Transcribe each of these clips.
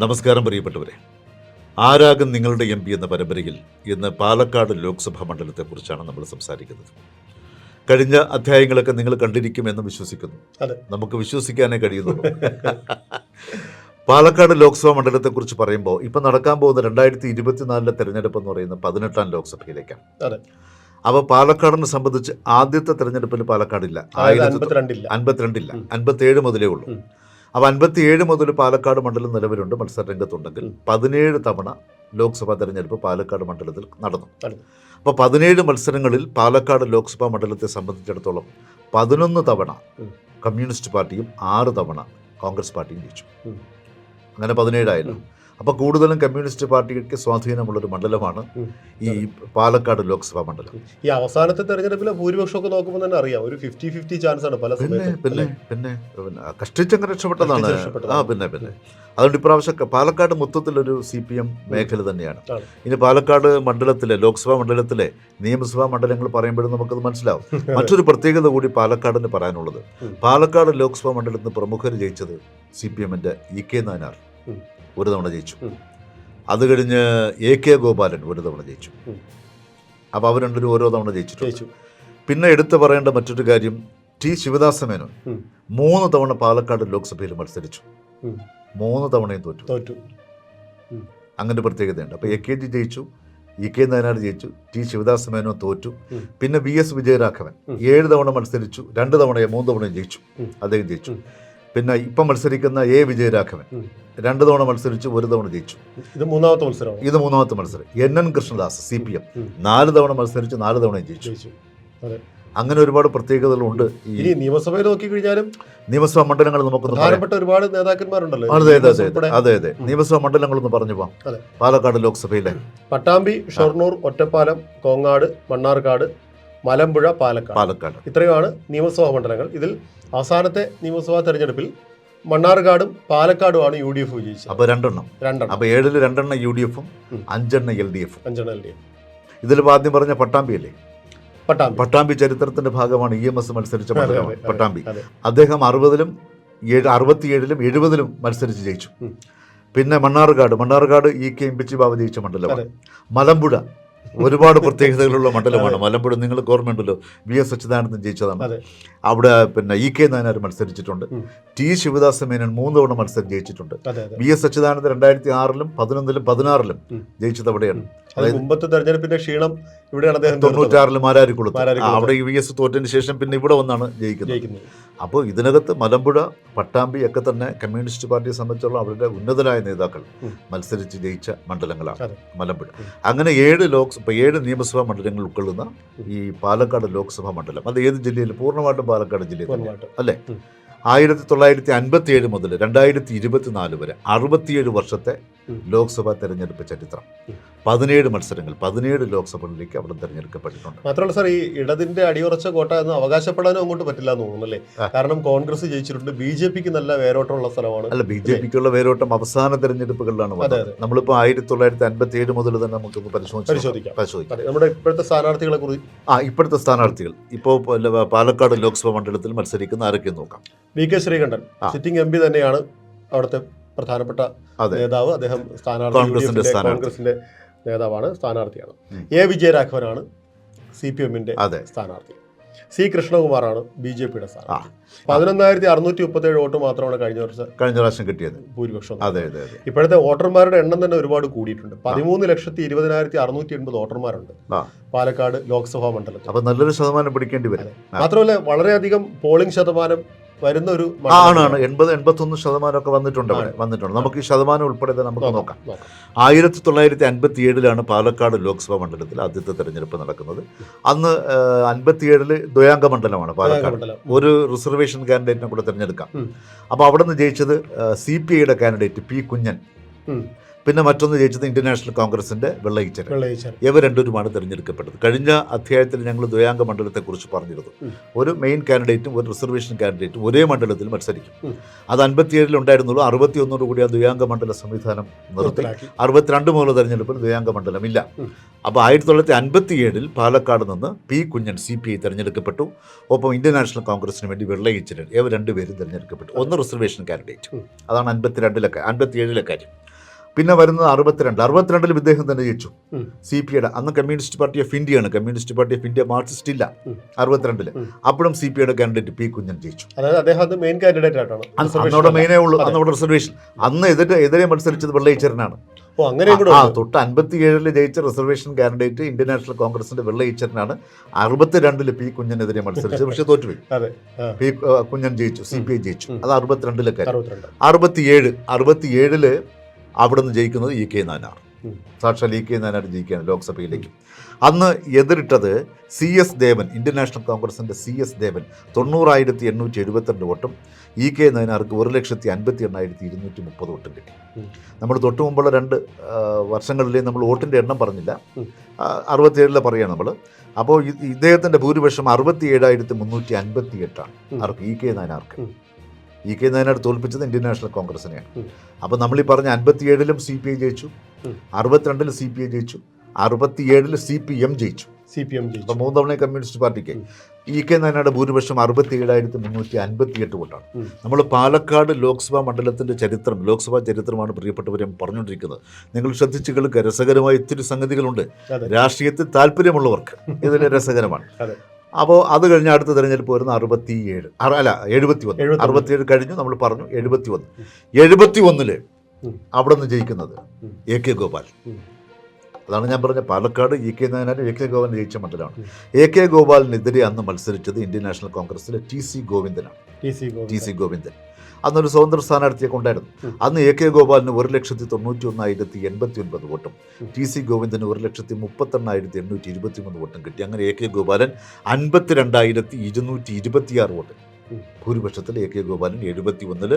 നമസ്കാരം പ്രിയപ്പെട്ടവരെ ആരാകും നിങ്ങളുടെ എം പി എന്ന പരമ്പരയിൽ ഇന്ന് പാലക്കാട് ലോക്സഭാ മണ്ഡലത്തെക്കുറിച്ചാണ് നമ്മൾ സംസാരിക്കുന്നത് കഴിഞ്ഞ അധ്യായങ്ങളൊക്കെ നിങ്ങൾ കണ്ടിരിക്കുമെന്ന് വിശ്വസിക്കുന്നു. നമുക്ക് വിശ്വസിക്കാനേ കഴിയുന്നു പാലക്കാട് ലോക്സഭാ മണ്ഡലത്തെക്കുറിച്ച് പറയുമ്പോൾ ഇപ്പം നടക്കാൻ പോകുന്ന രണ്ടായിരത്തി ഇരുപത്തിനാലിലെ തെരഞ്ഞെടുപ്പ് എന്ന് പറയുന്ന പതിനെട്ടാം ലോക്സഭയിലേക്കാണ്. അപ്പോൾ പാലക്കാടിനെ സംബന്ധിച്ച് ആദ്യത്തെ തെരഞ്ഞെടുപ്പിൽ പാലക്കാടില്ല ആയിരത്തി അൻപത്തിരണ്ടില്ല അൻപത്തിരണ്ടില്ല ഉം. അൻപത്തിയേഴ് മുതലേ ഉള്ളൂ. അപ്പോൾ അൻപത്തിയേഴ് മുതൽ പാലക്കാട് മണ്ഡലം നിലവിലുണ്ട് മത്സര രംഗത്തുണ്ടെങ്കിൽ ഉം. പതിനേഴ് തവണ ലോക്സഭാ തെരഞ്ഞെടുപ്പ് പാലക്കാട് മണ്ഡലത്തിൽ നടന്നു. അപ്പോൾ പതിനേഴ് മത്സരങ്ങളിൽ പാലക്കാട് ലോക്സഭാ മണ്ഡലത്തെ സംബന്ധിച്ചിടത്തോളം പതിനൊന്ന് തവണ കമ്മ്യൂണിസ്റ്റ് പാർട്ടിയും ആറ് തവണ കോൺഗ്രസ് പാർട്ടിയും ജയിച്ചു അങ്ങനെ പതിനേഴായാലും. അപ്പോൾ കൂടുതലും കമ്മ്യൂണിസ്റ്റ് പാർട്ടിക്ക് സ്വാധീനമുള്ളൊരു മണ്ഡലമാണ്. ഈ പാലക്കാട് ലോക്സഭാ മണ്ഡലം. ഈ അവസാനത്തെ തെരഞ്ഞെടുപ്പിലെ ഭൂരിപക്ഷമൊക്കെ നോക്കുമ്പോൾ തന്നെ അറിയാം. ഒരു ഫിഫ്റ്റി ഫിഫ്റ്റി ചാൻസ് ആണ് പല പിന്നെ പിന്നെ പിന്നെ കഷ്ടിച്ചങ്ങ് രക്ഷപ്പെട്ടതാണ്. ആ പിന്നെ പിന്നെ. അതുകൊണ്ട് ഇപ്രാവശ്യം പാലക്കാട് മൊത്തത്തിലൊരു സി പി എം മേഖല തന്നെയാണ്. ഇനി പാലക്കാട് മണ്ഡലത്തിലെ ലോക്സഭാ മണ്ഡലത്തിലെ നിയമസഭാ മണ്ഡലങ്ങൾ പറയുമ്പോഴും നമുക്കത് മനസ്സിലാവും. മറ്റൊരു പ്രത്യേകത കൂടി പാലക്കാടിന് പറയാനുള്ളത്. പാലക്കാട് ലോക്സഭാ മണ്ഡലത്തിൽ പ്രമുഖർ ജയിച്ചത് സി പി എമ്മിന്റെ ഇ കെ നായനാർ. ഒരു തവണ ജയിച്ചു. അത് കഴിഞ്ഞ് എ കെ ഗോപാലൻ ഒരു തവണ ജയിച്ചു. അപ്പോൾ അവർ രണ്ടുപേരും ഓരോ തവണ ജയിച്ചിട്ടുണ്ട്. ജയിച്ചു. പിന്നെ എടുത്തു പറയേണ്ട മറ്റൊരു കാര്യം ടി ശിവദാസ മേനോൻ മൂന്ന് തവണ പാലക്കാട് ലോക്സഭയിൽ മത്സരിച്ചു. മൂന്ന് തവണയും തോറ്റു. തോറ്റു. അങ്ങനെ പ്രത്യേകതയുണ്ട്. അപ്പോൾ എ കെ ജി ജയിച്ചു ഇ കെ നായനാർ ജയിച്ചു ടി ശിവദാസ മേനോൻ തോറ്റു പിന്നെ വി എസ് വിജയരാഘവൻ ഏഴ് തവണ മത്സരിച്ചു രണ്ട് തവണയോ മൂന്ന് തവണയും ജയിച്ചു. അദ്ദേഹം ജയിച്ചു. പിന്നെ ഇപ്പം മത്സരിക്കുന്ന എ വിജയരാഘവൻ. രണ്ടു തവണ മത്സരിച്ചു ഒരു തവണ ജയിച്ചു. ഇത് മൂന്നാമത്തെ മത്സരം ഇത് മൂന്നാമത്തെ മത്സരം. N N Krishnadas C P M. നാല് തവണ മത്സരിച്ച് നാല് തവണ ജയിച്ചു. അങ്ങനെ ഒരുപാട് പ്രത്യേകതകളുണ്ട് ഈ നിയമസഭയിൽ നിയമസഭയിൽ നോക്കിക്കഴിഞ്ഞാലും നിയമസഭാ മണ്ഡലങ്ങൾ നമുക്ക് പ്രധാനപ്പെട്ട ഒരുപാട് നേതാക്കന്മാരുണ്ടല്ലോ. അതെ അതെ അതെ അതെ അതെ. നിയമസഭാ മണ്ഡലങ്ങളൊന്ന് പറഞ്ഞു പോവാം. പാലക്കാട് ലോക്സഭയിലെ. പട്ടാമ്പി ഷൊർണൂർ ഒറ്റപ്പാലം കോങ്ങാട് മണ്ണാർക്കാട് മലമ്പുഴ പാലക്കാട്. പാലക്കാട്. ഇത്രയുമാണ് നിയമസഭാ മണ്ഡലങ്ങൾ. ഇതിൽ അവസാനത്തെ നിയമസഭാ തെരഞ്ഞെടുപ്പിൽ മണ്ണാർക്കാടും പാലക്കാടുമാണ് യു ഡി എഫ് വിജയിച്ചത്. അപ്പൊ രണ്ടെണ്ണം. രണ്ടെണ്ണം. അപ്പൊ ഏഴിൽ രണ്ടെണ്ണം യു ഡി എഫും. അഞ്ചെണ്ണം എൽ ഡി എഫും. അഞ്ചെണ്ണം എൽ ഡി എഫ്. ഇതിൽ ആദ്യം പറഞ്ഞ പട്ടാമ്പി അല്ലേ? പട്ടാമ്പി. പട്ടാമ്പി ചരിത്രത്തിന്റെ ഭാഗമാണ് ഇ എം എസ് മത്സരിച്ച മണ്ഡലമാണ് പട്ടാമ്പി. അദ്ദേഹം അറുപതിലും ഏഴ് അറുപത്തിയേഴിലും എഴുപതിലും മത്സരിച്ച് ജയിച്ചു. പിന്നെ Mannarkkad Mannarkkad E K M Pichi Babu ജയിച്ച മണ്ഡലമാണ്. മലമ്പുഴ. ഒരുപാട് പ്രത്യേകതകളുള്ള മണ്ഡലമാണ്. മലമ്പുഴ നിങ്ങൾ ഓർമ്മയുണ്ടല്ലോ വി എസ് അച്യുതാനന്ദൻ ജയിച്ചതാണ്. അവിടെ പിന്നെ ഇ കെ നായനാർ മത്സരിച്ചിട്ടുണ്ട്. ടി ശിവദാസ മേനൻ മൂന്ന് തവണ മത്സരം ജയിച്ചിട്ടുണ്ട്. വി എസ് അച്യുതാനന്ദൻ രണ്ടായിരത്തി ആറിലും പതിനൊന്നിലും പതിനാറിലും ജയിച്ചത് അവിടെയാണ് മുമ്പത്തെ തെരഞ്ഞെടുപ്പിന്റെ ക്ഷീണം ഇവിടെയാണ് അദ്ദേഹം തീർത്തത്. തൊണ്ണൂറ്റാറിൽ മാരാരിക്കുളത്ത് അവിടെ വി എസ് തോറ്റതിന് ശേഷം പിന്നെ ഇവിടെ വന്നാണ് ജയിക്കുന്നത്. ജയിക്കുന്നത്. അപ്പോൾ ഇതിനകത്ത് മലമ്പുഴ പട്ടാമ്പി ഒക്കെ തന്നെ കമ്മ്യൂണിസ്റ്റ് പാർട്ടിയെ സംബന്ധിച്ചുള്ള അവരുടെ ഉന്നതരായ നേതാക്കൾ മത്സരിച്ച് ജയിച്ച മണ്ഡലങ്ങളാണ് മലമ്പുഴ. അങ്ങനെ ഏഴ് ലോക്സഭ ഏഴ് നിയമസഭാ മണ്ഡലങ്ങൾ ഉൾക്കൊള്ളുന്ന ഈ പാലക്കാട് ലോക്സഭാ മണ്ഡലം അത് ഏത് ജില്ലയിൽ പൂർണമായിട്ടും പാലക്കാട് ജില്ലയിൽ അല്ലേ. ആയിരത്തി തൊള്ളായിരത്തി അൻപത്തി ഏഴ് മുതൽ രണ്ടായിരത്തി ഇരുപത്തിനാല് വരെ അറുപത്തിയേഴ് വർഷത്തെ. ലോക്സഭാ തെരഞ്ഞെടുപ്പ് ചരിത്രം. പതിനേഴ് മത്സരങ്ങൾ പതിനേഴ് ലോക്സഭകളിലേക്ക് അവിടെ തെരഞ്ഞെടുക്കപ്പെട്ടിട്ടുണ്ട്. മാത്രമല്ല സാർ ഈ ഇടതിന്റെ അടിയുറച്ച കോട്ട എന്ന് അവകാശപ്പെടാനും അങ്ങോട്ട് പറ്റില്ല എന്ന് തോന്നുന്നു അല്ലേ കാരണം കോൺഗ്രസ് ജയിച്ചിട്ടുണ്ട് ബി ജെ പിക്ക് നല്ല വേരോട്ടമുള്ള സ്ഥലമാണ്. അല്ല ബി ജെ പിക്കുള്ള വേരോട്ടം അവസാന തെരഞ്ഞെടുപ്പുകളിലാണ് നമ്മളിപ്പോ വന്നത്. അതെ. നമ്മളിപ്പോൾ ആയിരത്തി തൊള്ളായിരത്തി അൻപത്തി ഏഴ് മുതൽ തന്നെ നമുക്ക് പരിശോധിക്കാം. പരിശോധിക്കാം. നമ്മുടെ ഇപ്പോഴത്തെ സ്ഥാനാർത്ഥികളെ കുറിച്ച് ആ ഇപ്പോഴത്തെ സ്ഥാനാർത്ഥികൾ. ഇപ്പോ പാലക്കാട് ലോക്സഭാ മണ്ഡലത്തിൽ മത്സരിക്കുന്ന ആരൊക്കെ നോക്കാം. V K Sreekandan sitting M P തന്നെയാണ് അവിടുത്തെ പ്രധാനപ്പെട്ട നേതാവ്. അദ്ദേഹം സ്ഥാനാർത്ഥി കോൺഗ്രസിന്റെ നേതാവാണ് സ്ഥാനാർത്ഥിയാണ്. എ വിജയരാഘവനാണ് സി പി എമ്മിന്റെ സ്ഥാനാർത്ഥി. സി കൃഷ്ണകുമാറാണ് ബി ജെ പിയുടെ സ്ഥാനാർത്ഥി. പതിനൊന്നായിരത്തി അറുന്നൂറ്റി മുപ്പത്തി ഏഴ് വോട്ട് മാത്രമാണ് കഴിഞ്ഞ വർഷം കഴിഞ്ഞ വർഷം കിട്ടിയത്. ഭൂരിപക്ഷം. അതെ അതെ ഇപ്പോഴത്തെ വോട്ടർമാരുടെ എണ്ണം തന്നെ ഒരുപാട് കൂടിയിട്ടുണ്ട്. പതിമൂന്ന് ലക്ഷത്തി ഇരുപതിനായിരത്തി അറുന്നൂറ്റി എൺപത് വോട്ടർമാരുണ്ട് പാലക്കാട് ലോക്സഭാ മണ്ഡലത്തിൽ. അപ്പൊ നല്ലൊരു ശതമാനം പിടിക്കേണ്ടി വരും. മാത്രമല്ല വളരെയധികം പോളിംഗ് ശതമാനം വരുന്ന ഒരു ആണാണ് എൺപത് എൺപത്തൊന്ന് ശതമാനമൊക്കെ വന്നിട്ടുണ്ട് അവിടെ. വന്നിട്ടുണ്ട്. നമുക്ക് ഈ ശതമാനം ഉൾപ്പെടെ തന്നെ നമുക്ക് നോക്കാം. ആയിരത്തി തൊള്ളായിരത്തി അൻപത്തി ഏഴിലാണ് പാലക്കാട് ലോക്സഭാ മണ്ഡലത്തിൽ ആദ്യത്തെ തെരഞ്ഞെടുപ്പ് നടക്കുന്നത്. അന്ന് അൻപത്തിയേഴിൽ ദ്വയാംഗ മണ്ഡലമാണ് പാലക്കാട്. ഒരു റിസർവേഷൻ കാൻഡിഡേറ്റിനെ കൂടെ തിരഞ്ഞെടുക്കാം. അപ്പോൾ അവിടെ നിന്ന് ജയിച്ചത് സി പി ഐയുടെ കാൻഡിഡേറ്റ് പി കുഞ്ഞൻ. പിന്നെ മറ്റൊന്ന് ജയിച്ചത് ഇന്റർനാഷണൽ കോൺഗ്രസിന്റെ വെള്ളയിച്ചരൻ ഇവ ഇവർ രണ്ടുപേരുമാണ് തിരഞ്ഞെടുക്കപ്പെട്ടത്. കഴിഞ്ഞ അധ്യായത്തിൽ ഞങ്ങൾ ദ്വയാംഗ മണ്ഡലത്തെക്കുറിച്ച് പറഞ്ഞിരുന്നു. ഒരു മെയിൻ കാൻഡിഡേറ്റും ഒരു റിസർവേഷൻ കാൻഡിഡേറ്റും ഒരേ മണ്ഡലത്തിൽ മത്സരിക്കും. അത് അൻപത്തിയേഴിൽ ഉണ്ടായിരുന്നുള്ളൂ. അറുപത്തി ഒന്നോട് കൂടി ആ ദ്വയാംഗ മണ്ഡല സംവിധാനം നിർത്തി. അറുപത്തിരണ്ട് മുതൽ തെരഞ്ഞെടുപ്പിൽ ദ്വയാംഗ മണ്ഡലം ഇല്ല. അപ്പോൾ ആയിരത്തി തൊള്ളായിരത്തി അൻപത്തി ഏഴിൽ പാലക്കാട് നിന്ന് P Kunjan C P I തെരഞ്ഞെടുക്കപ്പെട്ടു. ഒപ്പം ഇന്ത്യൻ നാഷണൽ കോൺഗ്രസിന് വേണ്ടി വെള്ളയിച്ചിരൻ ഇവ രണ്ടുപേരും തിരഞ്ഞെടുക്കപ്പെട്ടു. ഒന്ന് റിസർവേഷൻ കാൻഡിഡേറ്റ്. അതാണ് അൻപത്തിരണ്ടിലെ അൻപത്തി ഏഴിലെ കാര്യം. പിന്നെ വരുന്നത് അറുപത്തിരണ്ട് അറുപത്തിരണ്ടിലും ഇദ്ദേഹം തന്നെ ജയിച്ചു. സി പി ഐയുടെ അന്ന് കമ്മ്യൂണിസ്റ്റ് പാർട്ടി ഓഫ് ഇന്ത്യയാണ്. Communist party of India Marxist ഇല്ല. അറുപത്തിരണ്ടിൽ. അപ്പോഴും സി പി ഐയുടെ കാൻഡിഡേറ്റ് പി കുഞ്ഞൻ ജയിച്ചു. അതായത് അദ്ദേഹം അത് മെയിൻ കാൻഡിഡേറ്റ് ആയിട്ടാണ്. അന്ന് Reservation അന്നവിടെ അല്ല. മെയിനേ ഉള്ളൂ. അന്നോടെ റിസർവേഷൻ അന്ന് എതിരെ എതിരെ മത്സരിച്ചത് വെള്ളയിച്ചരനാണ്. ആ. തൊട്ട് അൻപത്തി ഏഴിൽ ജയിച്ച റിസർവേഷൻ കാൻഡിഡേറ്റ് ഇന്ത്യൻ നാഷണൽ കോൺഗ്രസിന്റെ വെള്ളയിച്ചരനാണ്. അറുപത്തിരണ്ടിൽ പി കുഞ്ഞനെതിരെ മത്സരിച്ചത്. പക്ഷെ തോറ്റുപോയി. പി കുഞ്ഞൻ ജയിച്ചു. സി പി ഐ ജയിച്ചു. അത് അറുപത്തിരണ്ടിലൊക്കെ അറുപത്തിയേഴ് അറുപത്തിയേഴിൽ അവിടെ നിന്ന് ജയിക്കുന്നത് ഇ കെ നാനാർ. സാക്ഷാൽ ഇ കെ നാനാർ ജയിക്കുകയാണ് ലോക്സഭയിലേക്ക്. അന്ന് എതിരിട്ടത് C S Devan Indian National കോൺഗ്രസിന്റെ സി എസ് ദേവൻ തൊണ്ണൂറായിരത്തി എണ്ണൂറ്റി എഴുപത്തിരണ്ട് വോട്ടും ഇ കെ നയനാർക്ക് ഒരു ലക്ഷത്തി അൻപത്തി എണ്ണായിരത്തി ഇരുന്നൂറ്റി മുപ്പത് വോട്ടും കിട്ടി. നമ്മൾ തൊട്ട് മുമ്പുള്ള രണ്ട് വർഷങ്ങളിലേയും വർഷങ്ങളിലെ നമ്മൾ വോട്ടിന്റെ എണ്ണം പറഞ്ഞില്ല. അറുപത്തിയേഴിലെ പറയുകയാണ് നമ്മൾ അപ്പോൾ ഇദ്ദേഹത്തിന്റെ ഭൂരിപക്ഷം അറുപത്തി ഏഴായിരത്തി മുന്നൂറ്റി അൻപത്തി എട്ടാണ് ആർക്ക്? ഇ കെ നയനാർക്ക്. ഇ കെ നായനാട് തോൽപ്പിച്ചത് ഇന്ത്യൻ നാഷണൽ കോൺഗ്രസിനെയാണ്. അപ്പം അപ്പോൾ നമ്മൾ ഈ പറഞ്ഞ അൻപത്തിയേഴിലും സി പി ഐ ജയിച്ചു. അറുപത്തിരണ്ടിൽ സി പി ഐ ജയിച്ചു അറുപത്തിയേഴിൽ സി പി എം ജയിച്ചു. സി പി എം ജയിച്ചു. മൂന്ന് തവണ കമ്മ്യൂണിസ്റ്റ് പാർട്ടിക്ക്. ഇ കെ നായനാട് ഭൂരിപക്ഷം അറുപത്തി ഏഴായിരത്തി മുന്നൂറ്റി അൻപത്തി എട്ട് വോട്ടാണ് നമ്മൾ പാലക്കാട് ലോക്സഭാ മണ്ഡലത്തിന്റെ ചരിത്രം ലോക്സഭാ ചരിത്രമാണ് പ്രിയപ്പെട്ടവരെ പറഞ്ഞുകൊണ്ടിരിക്കുന്നത്. നിങ്ങൾ ശ്രദ്ധിച്ചു കേൾക്കുക രസകരമായ ഒത്തിരി സംഗതികളുണ്ട്. രാഷ്ട്രീയത്തിൽ താല്പര്യമുള്ളവർക്ക് ഇതിൽ രസകരമാണ്. അപ്പോൾ അത് കഴിഞ്ഞ അടുത്ത തിരഞ്ഞെടുപ്പ് വരുന്ന അറുപത്തി ഏഴ് അല്ല എഴുപത്തി ഒന്ന് അറുപത്തി ഏഴ് കഴിഞ്ഞു നമ്മൾ പറഞ്ഞു എഴുപത്തി ഒന്ന് എഴുപത്തി ഒന്നിൽ. അവിടെ നിന്ന് ജയിക്കുന്നത് എ കെ ഗോപാൽ. അതാണ് ഞാൻ പറഞ്ഞ പാലക്കാട് ഇ കെ നായനാരും എ കെ ഗോപാൽ ജയിച്ച മണ്ഡലമാണ്. എ കെ ഗോപാലിനെതിരെ അന്ന് മത്സരിച്ചത് ഇന്ത്യൻ നാഷണൽ കോൺഗ്രസിലെ T C ഗോവിന്ദനാണ്. T C Govindan. അന്നൊരു സ്വതന്ത്ര സ്ഥാനാർത്ഥിയൊക്കെ കൊണ്ടായിരുന്നു. അന്ന് എ കെ ഗോപാലിന് ഒരു ലക്ഷത്തി തൊണ്ണൂറ്റി ഒന്നായിരത്തി എൺപത്തി ഒൻപത് വോട്ടും ടി സി ഗോവിന്ദന് ഒരു ലക്ഷത്തി മുപ്പത്തെണ്ണായിരത്തി എണ്ണൂറ്റി ഇരുപത്തി മൂന്ന് വോട്ടും കിട്ടി. അങ്ങനെ എ കെ ഗോപാലൻ അൻപത്തിരണ്ടായിരത്തി ഇരുന്നൂറ്റി ഇരുപത്തിയാറ് വോട്ട്. ഭൂരിപക്ഷത്തിൽ എ കെ ഗോപാലൻ എഴുപത്തി ഒന്നിൽ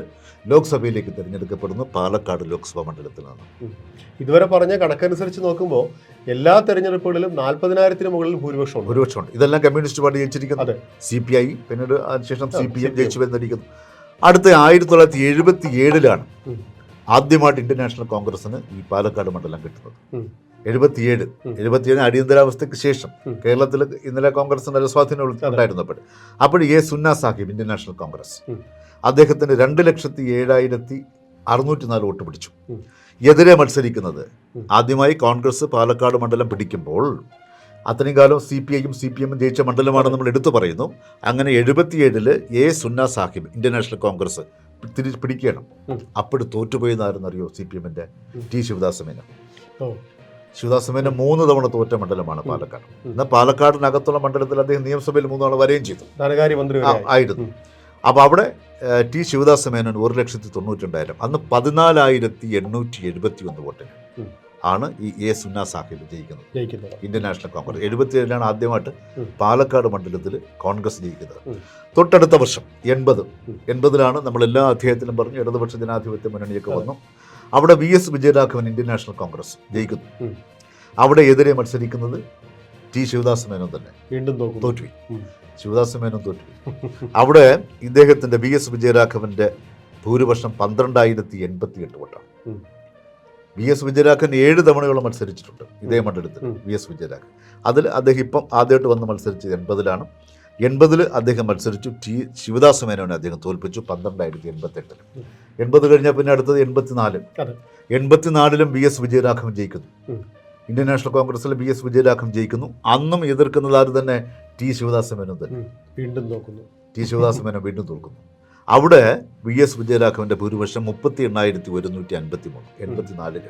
ലോക്സഭയിലേക്ക് തിരഞ്ഞെടുക്കപ്പെടുന്നു പാലക്കാട് ലോക്സഭാ മണ്ഡലത്തിലാണ് ഇതുവരെ പറഞ്ഞ കണക്കനുസരിച്ച് നോക്കുമ്പോൾ എല്ലാ തെരഞ്ഞെടുപ്പുകളിലും നാൽപ്പതിനായിരത്തിന് മുകളിൽ ഭൂരിപക്ഷം ഉണ്ട് ഭൂരിപക്ഷമുണ്ട്. ഇതെല്ലാം കമ്മ്യൂണിസ്റ്റ് പാർട്ടി ജയിച്ചിരിക്കുന്നു. അതെ. സി പി ഐ പിന്നീട് അതിനുശേഷം സി പി എം ജയിച്ചു വരുന്നിരിക്കുന്നു അടുത്ത ആയിരത്തി തൊള്ളായിരത്തി എഴുപത്തി ഏഴിലാണ്. ആദ്യമായിട്ട് ഇന്ത്യൻ നാഷണൽ കോൺഗ്രസിന് ഈ പാലക്കാട് മണ്ഡലം കിട്ടുന്നത്. എഴുപത്തിയേഴ്. എഴുപത്തിയേഴ് അടിയന്തരാവസ്ഥയ്ക്ക് ശേഷം കേരളത്തിൽ ഇന്നലെ കോൺഗ്രസ് ഒരു സ്വാധീനം. ഉണ്ടായിരുന്നപ്പോൾ അപ്പോൾ എ സുന്ന സാഹിബ് ഇന്ത്യൻ നാഷണൽ കോൺഗ്രസ്. അദ്ദേഹത്തിന് രണ്ട് ലക്ഷത്തി ഏഴായിരത്തി അറുന്നൂറ്റി നാല് വോട്ട് പിടിച്ചു എതിരെ മത്സരിക്കുന്നത് ആദ്യമായി കോൺഗ്രസ് പാലക്കാട് മണ്ഡലം പിടിക്കുമ്പോൾ അത്രയും കാലം സി പി ഐയും സി പി എമ്മും ജയിച്ച മണ്ഡലമാണ് നമ്മൾ എടുത്തു പറയുന്നു. അങ്ങനെ എഴുപത്തിയേഴിൽ എ സുന്ന സാഹിബ് ഇന്ത്യൻ നാഷണൽ കോൺഗ്രസ് തിരിച്ച് പിടിക്കണം. അപ്പോഴും തോറ്റുപോയെന്നായിരുന്നറിയോ സി പി എമ്മിന്റെ ടി ശിവദാസമേന? മേനോൻ ശിവദാസ് മേനോൻ മൂന്ന് തവണ തോറ്റ മണ്ഡലമാണ്. പാലക്കാട്. എന്നാൽ പാലക്കാടിനകത്തുള്ള മണ്ഡലത്തിൽ അദ്ദേഹം നിയമസഭയിൽ മൂന്ന് തവണ വരികയും ചെയ്തു. ധനകാര്യ മന്ത്രി ആ, ആയിരുന്നു. അപ്പോൾ അവിടെ ടി ശിവദാസ മേനോൻ ഒരു ലക്ഷത്തി തൊണ്ണൂറ്റി രണ്ടായിരം അന്ന് പതിനാലായിരത്തി എണ്ണൂറ്റി എഴുപത്തി ഒന്ന് വോട്ടിന്. ആണ് ഈ എ സുന്ന സാഹിബ് ജയിക്കുന്നത്. Indian National Congress. എഴുപത്തിയേഴിലാണ് ആദ്യമായിട്ട് പാലക്കാട് മണ്ഡലത്തിൽ കോൺഗ്രസ് ജയിക്കുന്നത്. തൊട്ടടുത്ത വർഷം എൺപത്. എൺപതിലാണ് നമ്മൾ എല്ലാ അധ്യായത്തിലും പറഞ്ഞു ഇടതുപക്ഷ ജനാധിപത്യ മുന്നണിയൊക്കെ വന്നു. അവിടെ V S Vijayaraghavan Indian National Congress ജയിക്കുന്നു. അവിടെ എതിരെ മത്സരിക്കുന്നത് ടി ശിവദാസ് മേനോൻ തന്നെ. വീണ്ടും തോറ്റു. ശിവദാസ് മേനോൻ തോറ്റു അവിടെ ഇദ്ദേഹത്തിന്റെ വി എസ് വിജയരാഘവന്റെ ഭൂരിപക്ഷം പന്ത്രണ്ടായിരത്തി എൺപത്തി എട്ട് വോട്ടാണ്. വി എസ് വിജയരാഘവൻ ഏഴ് തവണയോളം മത്സരിച്ചിട്ടുണ്ട് ഇതേ മണ്ഡലത്തിൽ. V S Vijayaraghavan. അതിൽ അദ്ദേഹം ഇപ്പം ആദ്യമായിട്ട് വന്ന് മത്സരിച്ചത് എൺപതിലാണ്. എൺപതിൽ അദ്ദേഹം മത്സരിച്ചു. ടി ശിവദാസ് മേനോനെ അദ്ദേഹം തോൽപ്പിച്ചു പന്ത്രണ്ടായിരത്തി എൺപത്തെട്ടിൽ. എൺപത് കഴിഞ്ഞാൽ പിന്നെ അടുത്തത് എൺപത്തിനാല്. എൺപത്തിനാലിലും വി എസ് വിജയരാഘവൻ ജയിക്കുന്നു. ഇന്ത്യൻ നാഷണൽ കോൺഗ്രസിൽ വി എസ് വിജയരാഘവൻ ജയിക്കുന്നു. അന്നും എതിർക്കുന്നത് ആര് തന്നെ ടി ശിവദാസ് മേനോൻ തന്നെ. വീണ്ടും നോക്കുന്നു ടി ശിവദാസ് മേനോൻ വീണ്ടും തോൽക്കുന്നു. അവിടെ വി എസ് വിജയരാഘവന്റെ ഭൂരിപക്ഷം മുപ്പത്തി എണ്ണായിരത്തി ഒരുന്നൂറ്റി അൻപത്തി മൂന്ന് എൺപത്തിനാലിൽ.